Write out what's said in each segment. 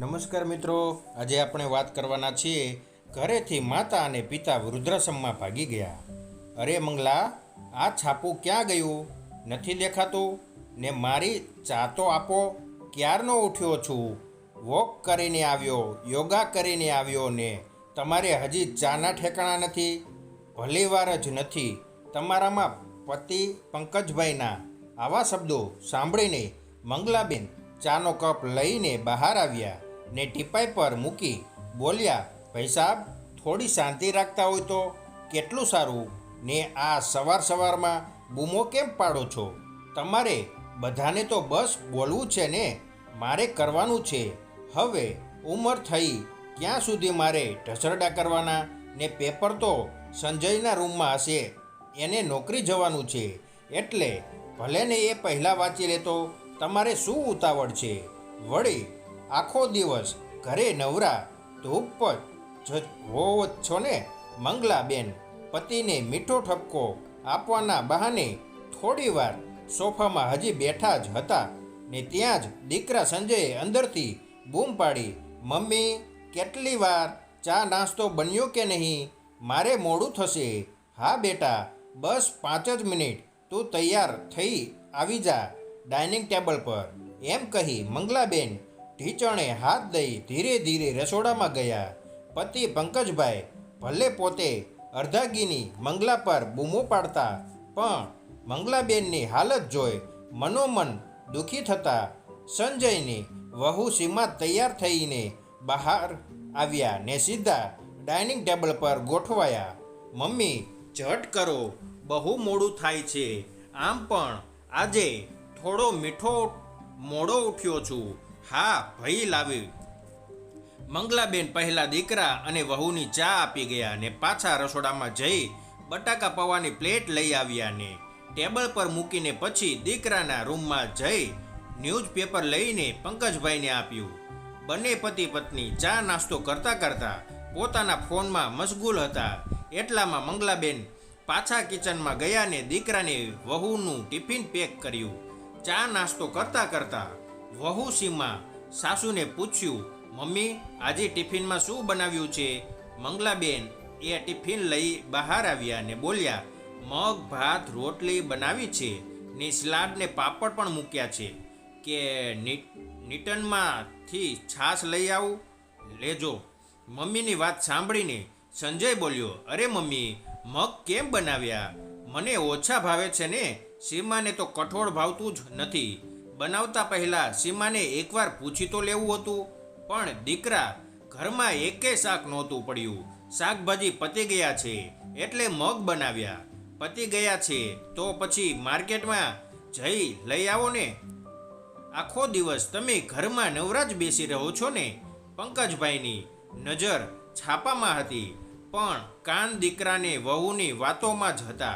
નમસ્કાર મિત્રો, આજે આપણે વાત કરવાના છીએ ઘરેથી માતા અને પિતા વૃદ્ધાશ્રમમાં ભાગી ગયા. અરે મંગલા, આ છાપું ક્યાં ગયું? નથી દેખાતું? ને મારી ચા તો આપો, ક્યારનો ઉઠ્યો છું? વોક કરીને આવ્યો, યોગા કરીને આવ્યો ને તમારે હજી ચાના ઠેકાણા નથી? ભલીવાર જ નથી. તમારામાં પતિ પંકજભાઈના આવા શબ્દો સાંભળીને મંગલાબેન ચાનો કપ લઈને બહાર આવ્યા. ને ટીપાઈ પર મૂકી બોલ્યા, ભાઈ સાહેબ થોડી શાંતિ રાખતા હોય તો કેટલું સારું? ને આ સવાર સવારમાં બૂમો કેમ પાડો છો? તમારે બધાને તો બસ બોલવું છે ને? મારે કરવાનું છે. હવે ઉંમર થઈ, ક્યાં સુધી મારે ઢસરડા કરવાના? ને પેપર તો સંજયના રૂમમાં હશે, એને નોકરી જવાનું છે. એટલે ભલે ને એ પહેલાં વાંચી લેતો, તમારે શું ઉતાવળ છે? વળી આખો દિવસ ઘરે નવરા ધૂપ જ હોવ છો ને? મંગલાબેન, પતિને મીઠો ઠપકો આપવાના બહાને થોડીવાર સોફામાં હજી બેઠા જ હતા ને ત્યાં જ દીકરા સંજયે અંદરથી બૂમ પાડી, મમ્મી, કેટલી વાર ચા નાસ્તો બન્યો કે નહીં? મારે મોડું થશે. હા બેટા, બસ પાંચ જ મિનિટ. તું તૈયાર થઈ, આવી જા ડાઇનિંગ ટેબલ પર. એમ કહી મંગલાબેન ઢીચણે હાથ દઈ ધીરે ધીરે રસોડામાં ગયા. પતિ પંકજભાઈ ભલે પોતે અર્ધાગીની મંગલા પર બૂમો પાડતા, પણ મંગલાબેનની હાલત જોઈ મનોમન દુઃખી થતા સંજયની વહુ સીમા તૈયાર થઈને બહાર આવ્યા ને સીધા ડાઇનિંગ ટેબલ પર ગોઠવાયા. મમ્મી, ઝટ કરો, બહુ મોડું થાય છે. આમ પણ આજે થોડો મીઠો મોડો ઉઠ્યો છું. હા, ભઈ લાવી મંગલાબેન પહેલા દીકરા અને વહુની ચા આપી ગયા ને પાછા રસોડામાં જઈ બટાકા પૌવાની પ્લેટ લઈ આવ્યા ને. ટેબલ પર મૂકીને પછી દીકરાના રૂમમાં જઈ ન્યૂઝપેપર લઈને પંકજભાઈને આપ્યું. બંને પતિ પત્ની ચા નાસ્તો કરતા કરતા પોતાના ફોનમાં મશગુલ હતા. એટલામાં મંગલાબેન પાછા કિચનમાં ગયા ને દીકરાને વહુનું ટિફિન પેક કર્યું. ચા નાસ્તો કરતા કરતા વહુ સીમા સાસુને પૂછ્યું, મમ્મી, આજે ટિફિનમાં શું બનાવ્યું છે? મંગલાબેન એ ટિફિન લઈ બહાર આવ્યા ને બોલ્યા, મગ, ભાત, રોટલી બનાવી છે ને સલાડ ને પાપડ પણ મૂક્યા છે. કે નીટનમાંથી છાશ લઈ આવું? લેજો. મમ્મીની વાત સાંભળીને સંજય બોલ્યો, અરે મમ્મી, મગ કેમ બનાવ્યા? મને ઓછા ભાવે છે ને. સીમાને તો કઠોળ ભાવતું જ નથી. બનાવતા પહેલા સીમાને એકવાર પૂછી તો લેવું હતું. પણ દીકરા ઘરમાં એકે શાક નહોતું પડ્યું. શાકભાજી પતી ગયા છે એટલે મગ બનાવ્યા. પતી ગયા છે તો પછી માર્કેટમાં જઈ લઈ આવો ને. આખો દિવસ તમે ઘરમાં નવરા બેસી રહો છો ને? પંકજભાઈની નજર છાપામાં હતી. પણ કાન દીકરાને વહુની વાતોમાં જ હતા.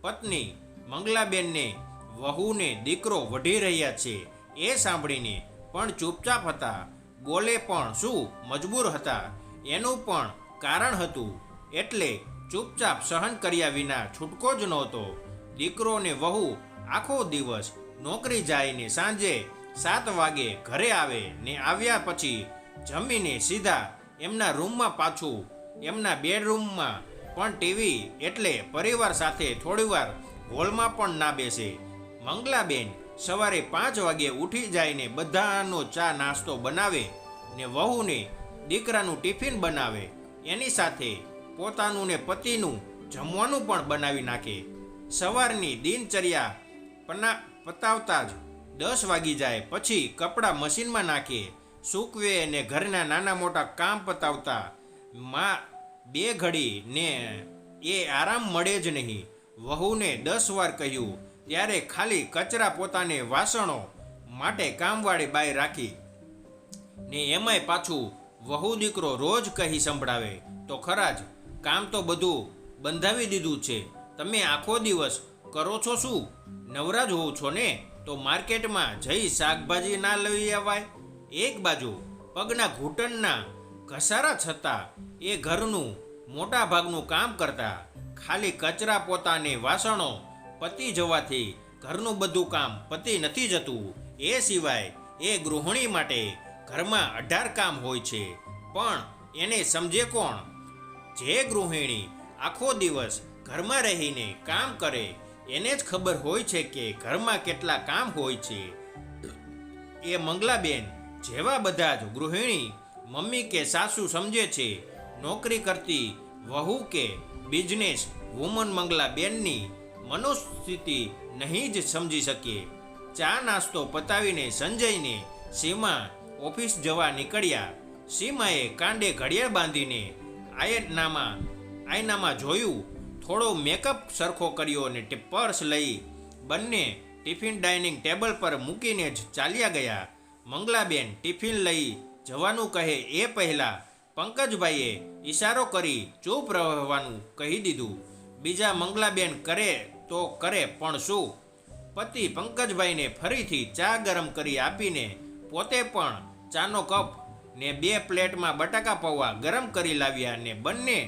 પત્ની મંગલાબેનને વહુને દીકરો વઢી રહ્યા છે, એ સાંભળીને પણ ચૂપચાપ હતા. બોલે પણ શું મજબૂર હતા? એનું પણ કારણ હતું, એટલે ચૂપચાપ સહન કર્યા વિના છૂટકો જ નહોતો. દીકરો ને વહુ આખો દિવસ નોકરી જાય ને સાંજે સાત વાગે ઘરે આવે ને આવ્યા પછી જમીને સીધા એમના રૂમમાં પાછું, એમના બેડરૂમમાં. પણ ટીવી એટલે પરિવાર સાથે થોડીવાર હોલમાં પણ ના બેસે. મંગલાબેન સવારે પાંચ વાગે ઉઠી જાયને બધાનો ચા નાસ્તો બનાવે ને વહુને દીકરાનું ટિફિન બનાવે. એની સાથે પોતાનું ને પતિનું જમવાનું પણ બનાવી નાખે. સવારની દિનચર્યા પના, પતાવતા જ દસ વાગી જાય પછી કપડાં મશીનમાં નાખે, સૂકવે ને ઘરના નાના મોટા કામ પતાવતા. માં બે ઘડી ને એ આરામ મળે જ નહીં. વહુને દસ વાર કહ્યું ત્યારે ખાલી કચરા પોતાને વાસણો માટે કામવાળી બાઈ રાખી. ને એમાંય પાછું વહુ દીકરો રોજ કહી સંભળાવે, તો ખરા જ, કામ તો બધું બંધાવી દીધું છે. તમે આખો દિવસ કરો છો શું? નવરા જ હોવ છો ને? તો માર્કેટમાં જઈ શાકભાજી ના લઈ આવાય. એક બાજુ પગના ઘૂંટણના ઘસારા છતાં એ ઘરનું મોટા ભાગનું કામ કરતા ખાલી કચરા પોતાને વાસણો પતી જવાથી ઘરનું બધું કામ પતી નથી જતું. એ સિવાય એ ગૃહિણી માટે ઘરમાં અઢાર કામ હોય છે. પણ એને સમજે કોણ? જે ગૃહિણી આખો દિવસ ઘરમાં રહીને કામ કરે, એને જ ખબર હોય છે કે ઘરમાં કેટલા કામ હોય છે. એ મંગલાબેન જેવા બધા જ ગૃહિણી મમ્મી કે સાસુ સમજે છે, નોકરી કરતી વહુ કે બિઝનેસ વુમન મંગલાબેનની મનોસ્થિતિ નહીં જ સમજી શકીએ. ચા નાસ્તો પતાવીને સંજયને સીમા ઓફિસ જવા નીકળ્યા. સીમાએ કાંડે ઘડિયાળ બાંધીને આયનામાં આયનામાં જોયું, થોડો મેકઅપ સરખો કર્યો અને પર્સ લઈ બંને ટિફિન ડાઇનિંગ ટેબલ પર મૂકીને જ ચાલ્યા ગયા. મંગલાબેન ટિફિન લઈ જવાનું કહે એ પહેલાં પંકજભાઈએ ઈશારો કરી ચૂપ રહેવાનું કહી દીધું. બીજા મંગલાબેન કરે તો કરે, પણ શું? પતિ પંકજભાઈને ફરીથી ચા ગરમ કરી આપીને પોતે પણ ચાનો કપ ને બે પ્લેટમાં બટાકા પૌવા ગરમ કરી લાવ્યા ને બંને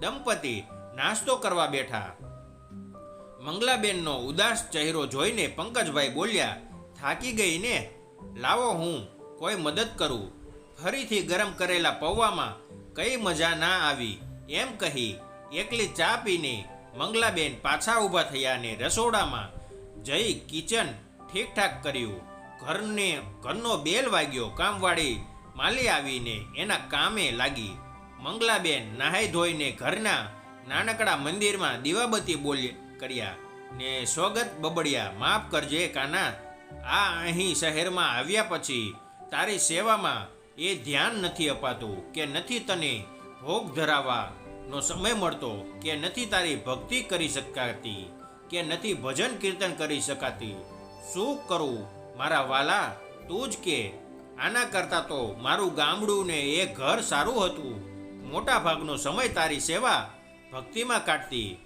દંપતી નાસ્તો કરવા બેઠા. મંગલાબેનનો ઉદાસ ચહેરો જોઈને પંકજભાઈ બોલ્યા, થાકી ગઈ ને? લાવો હું, કોઈ મદદ કરું. ફરીથી ગરમ કરેલા પૌવામાં કઈ મજા ના આવી. એમ કહી એકલી ચા પીને મંગલાબેન પાછા ઊભા થયા ને રસોડામાં જઈ કિચન ઠીકઠાક કર્યું. ઘરને ઘરનો બેલ વાગ્યો, કામવાળી માલી આવીને એના કામે લાગી. મંગલાબેન નહાઈ ધોઈને ઘરના નાનકડા મંદિરમાં દીવાબત્તી બોલી કર્યા ને સ્વગત બબડ્યા, માફ કરજે કાના, આ અહીં શહેરમાં આવ્યા પછી તારી સેવામાં એ ધ્યાન નથી અપાતું કે નથી તને ભોગ ધરાવવાનો સમય મળતો કે નથી તારી ભક્તિ કરી શકાતી, કે નથી ભજન કીર્તન કરી શકાતી. શું કરું? મારા વાલા, તું જ કે. આના કરતાં તો મારું ગામડું ને એ ઘર સારું હતું. મોટા ભાગનો સમય તારી સેવા ભક્તિમાં કાઢતી.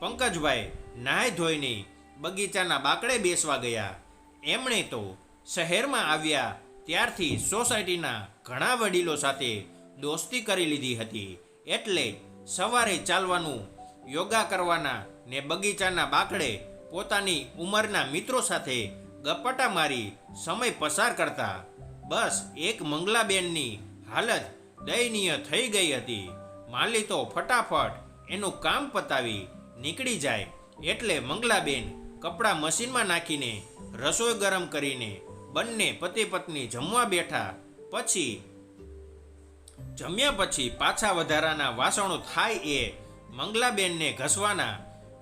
પંકજભાઈ નાહી ધોઈને બગીચાના બાકડે બેસવા ગયા. એમણે તો શહેરમાં આવ્યા, ત્યારથી સોસાયટીના ઘણા વડીલો સાથે દોસ્તી કરી લીધી હતી. એટલે સવારે ચાલવાનું, યોગા કરવાના ને બગીચાના બાકડે પોતાની ઉંમરના મિત્રો સાથે ગપ્પટા મારી સમય પસાર કરતા. બસ એક મંગલાબેનની હાલત દયનીય થઈ ગઈ હતી. માલી તો ફટાફટ એનું કામ પતાવી નીકળી જાય એટલે મંગલાબેન કપડાં મશીનમાં નાખીને રસોઈ ગરમ કરીને બંને પતિ પત્ની જમવા બેઠા. પછી જમ્યા પછી પાછા વધારાના વાસણો થાય એ મંગલાબેનને ઘસવાના.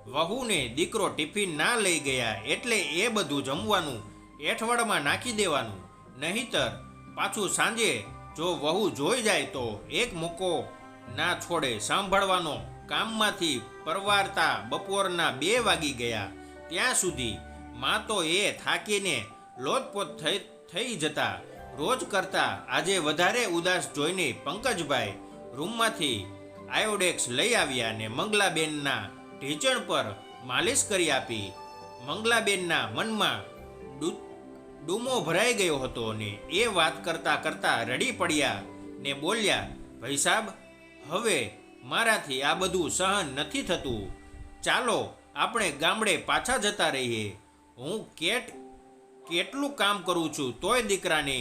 વહુને દીકરો ટિફિન ના લઈ ગયા એટલે એ બધું જમવાનું એઠવાડમાં નાખી દેવાનું. નહીતર પાછું સાંજે જો વહુ જોઈ જાય તો એક મૂકો ના છોડે સાંભળવાનો કામમાંથી પરવારતા બપોરના બે વાગી ગયા. ત્યાં સુધી માં તો એ થાકીને લોતપોત થઈ થઈ જતા. રોજ કરતા આજે વધારે ઉદાસ જોઈને પંકજભાઈ રૂમમાંથી આયોડેક્સ લઈ આવ્યા ને મંગલાબેનના ઢીંચણ પર માલિશ કરી આપી. મંગલાબેનના મનમાં ડૂમો ભરાઈ ગયો હતો ને એ વાત કરતાં કરતાં રડી પડ્યા ને બોલ્યા, ભાઈ સાહેબ હવે મારાથી આ બધું સહન નથી થતું. ચાલો, આપણે ગામડે પાછા જતા રહીએ. હું કેટ, કેટલું કામ કરું છું તોય દીકરાને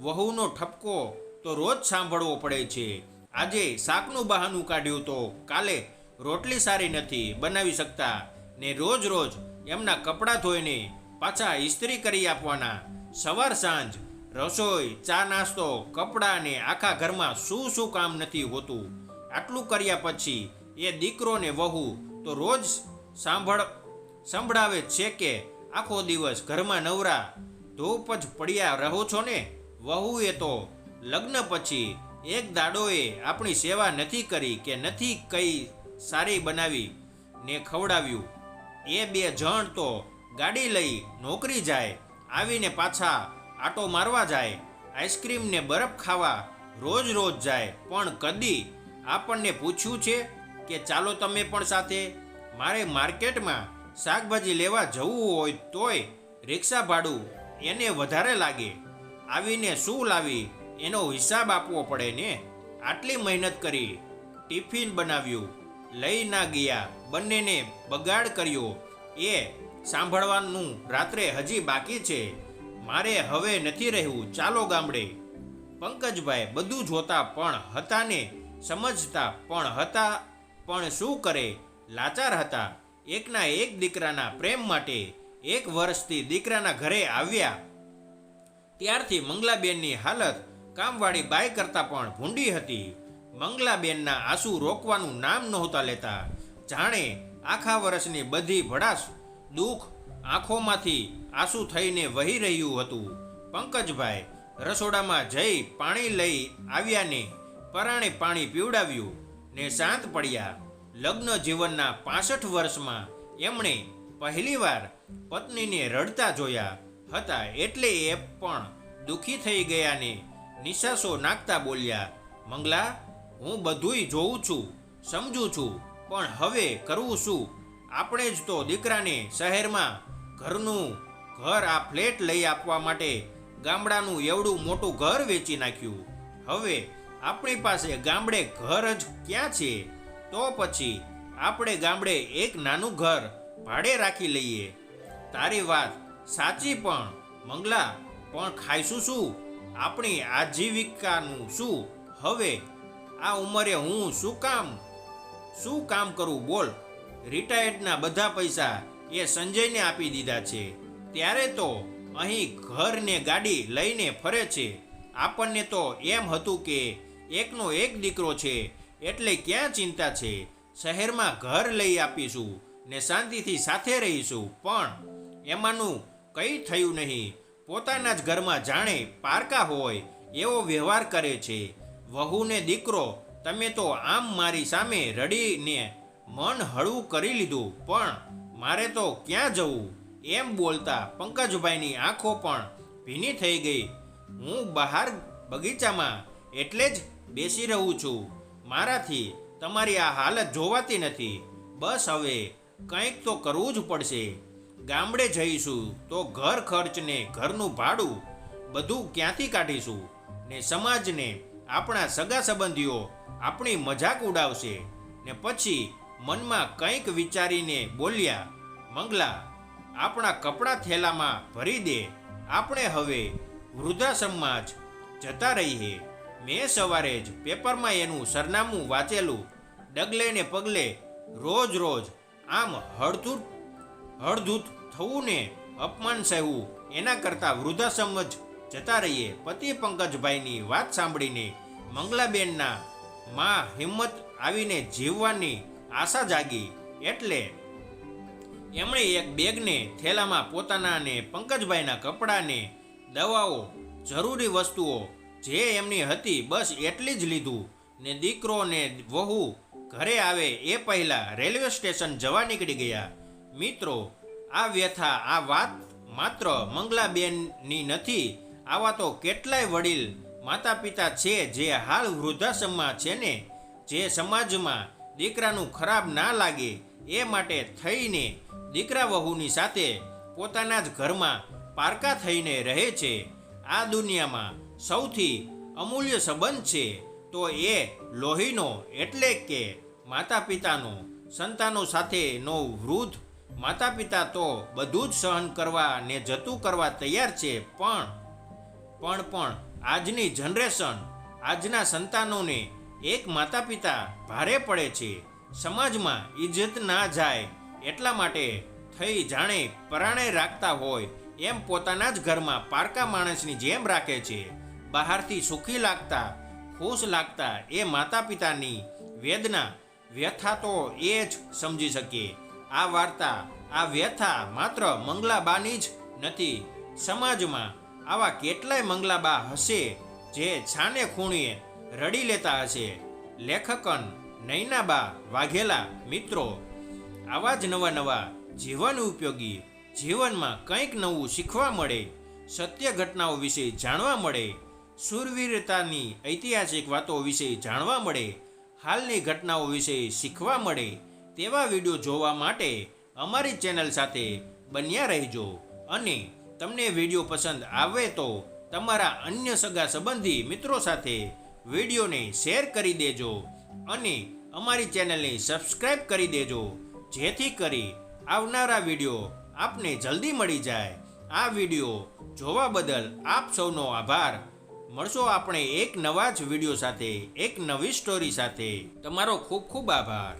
વહુનો ઠપકો તો રોજ સાંભળવો પડે છે. આજે શાકનું બહાનું કાઢ્યું તો કાલે રોટલી સારી નથી, બનાવી શકતા ને રોજ રોજ એમના કપડાં ધોઈને પાછા ઇસ્ત્રી કરી આપવાના. સવાર સાંજ રસોઈ, ચા નાસ્તો, કપડાં ને આખા ઘરમાં શું શું કામ નથી હોતું. આટલું કર્યા પછી એ દીકરો ને વહુ તો રોજ સાંભળ, સંભળાવે છે કે આખો દિવસ ઘરમાં નવરા ધૂપ જ પડ્યા રહો છો ને? વહુએ તો લગ્ન પછી એક દાડોએ આપણી સેવા નથી કરી કે નથી કઈ સારી બનાવી ને ખવડાવ્યું. એ બે જણ તો ગાડી લઈ નોકરી જાય, આવીને પાછા આટો મારવા જાય, આઈસ્ક્રીમ ને બરફ ખાવા રોજ રોજ જાય. પણ કદી આપણને પૂછ્યું છે કે ચાલો તમે પણ સાથે મારે માર્કેટમાં શાકભાજી લેવા જવું હોય તોય રિક્ષા ભાડું એને વધારે લાગે. આવીને શું લાવી? એનો હિસાબ આપવો પડે ને? આટલી મહેનત કરી, ટિફિન બનાવ્યું, લઈ ના ગયા, બંનેને બગાડ કર્યો. એ સાંભળવાનું રાત્રે હજી બાકી છે. મારે હવે નથી રહેવું ચાલો ગામડે. પંકજભાઈ બધું જોતા પણ હતા ને સમજતા પણ હતા. પણ શું કરે? લાચાર હતા. એકના એક દીકરાના પ્રેમ માટે એક વર્ષથી દીકરાના ઘરે આવ્યા. ત્યારથી મંગલાબેનની હાલત કામવાળી બાઈ કરતાં પણ ભૂંડી હતી. મંગલાબેનના આંસુ રોકવાનું નામ નહોતા લેતા. જાણે આખા વર્ષની બધી ભડાસ, દુઃખ આંખોમાંથી આંસુ થઈને વહી રહ્યું હતું. પંકજભાઈ રસોડામાં જઈ પાણી લઈ આવ્યાને પરાણે પાણી પીવડાવ્યું ને શાંત પડ્યા. લગ્ન જીવનના પાસઠ વર્ષમાં એમણે પહેલીવાર પત્નીને રડતા જોયા. હતા એટલે એ પણ દુઃખી થઈ ગયા ને નિશાસો નાખતા બોલ્યા, મંગલા, હું બધુંય જોઉં છું, સમજું છું, પણ હવે કરવું શું? આપણે જ તો દીકરાને શહેરમાં ઘરનું ઘર આ ફ્લેટ લઈ આપવા માટે ગામડાનું એવડું મોટું ઘર વેચી નાખ્યું. હવે આપણી પાસે ગામડે ઘર જ ક્યાં છે? તો પછી આપણે ગામડે એક નાનું ઘર ભાડે રાખી લઈએ. તારી વાત સાચી પણ, મંગલા, પણ ખાઈશું શું? આપણી આજીવિકાનું શું? હવે, આ ઉંમરે હું શું કામ? શું કામ કરું બોલ. રિટાયર્ડના બધા પૈસા એ સંજયને આપી દીધા છે. ત્યારે તો અહીં ઘર ને ગાડી લઈને ફરે છે. આપણને તો એમ હતું કે એકનો એક દીકરો છે, એટલે ક્યાં ચિંતા છે? શહેરમાં ઘર લઈ આપીશું ને શાંતિથી સાથે રહીશું. પણ એમાંનું કંઈ થયું નહીં. પોતાના જ ઘરમાં જાણે પારકા હોય, એવો વ્યવહાર કરે છે. વહુને દીકરો, તમે તો આમ મારી સામે રડીને મન હળવું કરી લીધું, પણ મારે તો ક્યાં જવું? એમ બોલતા પંકજભાઈની આંખો પણ ભીની થઈ ગઈ. હું બહાર બગીચામાં એટલે જ બેસી રહું છું. મારાથી તમારી આ હાલત જોવાતી નથી. બસ હવે કંઈક તો કરવું જ પડશે. ગામડે જઈશું તો ઘર ખર્ચને, ઘરનું ભાડું બધું ક્યાંથી કાઢીશું? ને સમાજને, આપણા સગા સંબંધીઓ આપણી મજાક ઉડાવશે. ને પછી મનમાં કંઈક વિચારીને બોલ્યા, મંગલા, આપણા કપડાં થેલામાં ભરી દે. આપણે હવે વૃદ્ધાશ્રમમાં જ જતા રહીએ. મેં સવારે જ પેપરમાં એનું સરનામું વાંચેલું. ડગલે ને પગલે રોજ રોજ આમ હળધૂત હળધૂત થવું ને અપમાન સહેવું એના કરતાં વૃદ્ધાશ્રમ જ જતા રહીએ. પતિ પંકજભાઈની વાત સાંભળીને મંગલાબેનના માં હિંમત આવીને જીવવાની આશા જાગી. એટલે એમણે એક બેગને થેલામાં પોતાના અને પંકજભાઈના કપડાને, દવાઓ, જરૂરી વસ્તુઓ જે એમની હતી બસ એટલી જ લીધું ને દીકરો ને વહુ ઘરે આવે એ પહેલા રેલવે સ્ટેશન જવા નીકળી ગયા. મિત્રો, આ વ્યથા, આ વાત માત્ર મંગલાબેનની નથી, આવા તો કેટલાય વડીલ માતા પિતા છે જે હાલ વૃદ્ધાશ્રમમાં છે ને, જે સમાજમાં દીકરાનું ખરાબ ના લાગે એ માટે થઈને દીકરા વહુની સાથે પોતાના જ ઘરમાં પારકા થઈને રહે છે. આ દુનિયામાં સૌથી અમૂલ્ય સંબંધ છે તો એ લોહીનો એટલે કે માતા પિતાનો સંતાનો સાથેનો વૃદ્ધ માતા પિતા તો બધું જ સહન કરવા ને જતું કરવા તૈયાર છે, પણ પણ પણ, આજની જનરેશન, આજના સંતાનોને એક માતા પિતા ભારે પડે છે. સમાજમાં ઇજ્જત ના જાય એટલા માટે થઈ જાણે પરાણે રાખતા હોય એમ પોતાના જ ઘરમાં પારકા માણસની જેમ રાખે છે. બહારથી સુખી લાગતા, ખુશ લાગતા એ માતા પિતાની વેદના, વ્યથા તો એ જ સમજી શકે આ વાર્તા, આ વ્યથા માત્ર મંગલાબાની જ નથી. સમાજમાં આવા કેટલાય મંગલાબા હશે જે છાને ખૂણીએ રડી લેતા હશે. લેખકન નૈનાબા વાઘેલા મિત્રો, આવા જ નવા નવા જીવન ઉપયોગી જીવનમાં કંઈક નવું શીખવા મળે, સત્ય ઘટનાઓ વિશે જાણવા મળે શૂરવીરતાની ઐતિહાસિક વાતો વિશે જાણવા મળે, હાલની ઘટનાઓ વિશે શીખવા મળે તેવા વીડિયો જોવા માટે અમારી ચેનલ સાથે બન્યા રહેજો. અને તમને વીડિયો પસંદ આવે તો તમારા અન્ય સગા સંબંધી મિત્રો સાથે વિડીયોને શેર કરી દેજો અને અમારી ચેનલને સબસ્ક્રાઈબ કરી દેજો, જેથી કરી આવનારા વીડિયો આપને જલ્દી મળી જાય. આ વીડિયો જોવા બદલ આપ સૌનો આભાર. મળશો આપણે એક નવા જ વીડિયો સાથે, એક નવી સ્ટોરી સાથે. તમારો ખૂબ ખૂબ આભાર.